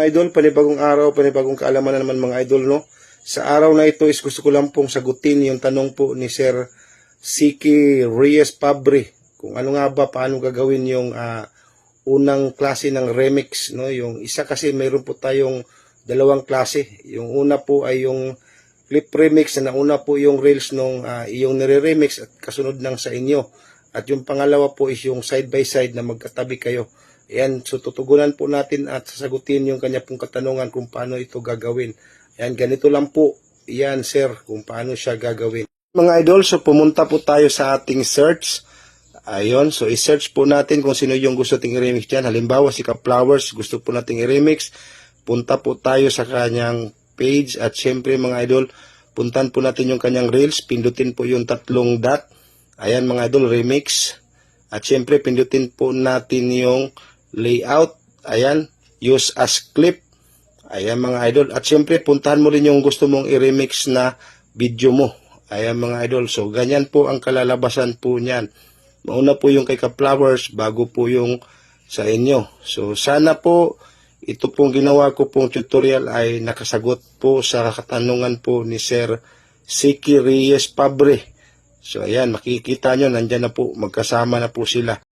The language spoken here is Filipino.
mga idol, panibagong araw, panibagong kaalaman na naman mga idol, no? Sa araw na ito is gusto ko lang pong sagutin yung tanong po ni Sir Siki Reyes Pabre. Kung ano nga ba, paano gagawin yung ah, unang klase ng remix, no? Yung isa kasi mayroon po tayong dalawang klase. Yung una po ay yung clip remix na nauna po yung reels nung ah, iyong nire-remix at kasunod ng sa inyo. At yung pangalawa po is yung side by side na magkatabi kayo. Ayan, so tutugunan po natin at sasagutin yung kanya pong katanungan kung paano ito gagawin. Ayan, ganito lang po. Ayan, sir, kung paano siya gagawin. Mga idol, so pumunta po tayo sa ating search. Ayun, so i-search po natin kung sino yung gusto ting i-remix dyan. Halimbawa, si Flowers gusto po nating i-remix. Punta po tayo sa kanyang page at syempre mga idol, puntan po natin yung kanyang reels. Pindutin po yung tatlong dot. Ayan mga idol, remix. At syempre, pindutin po natin yung layout. Ayan, use as clip. Ayan mga idol. At syempre, puntahan mo rin yung gusto mong i-remix na video mo. Ayan mga idol. So, ganyan po ang kalalabasan po niyan. Mauna po yung kay Ka-Flowers bago po yung sa inyo. So, sana po ito pong ginawa ko pong tutorial ay nakasagot po sa katanungan po ni Sir Siki Reyes Pabre. So, ayan, makikita nyo, nandyan na po, magkasama na po sila.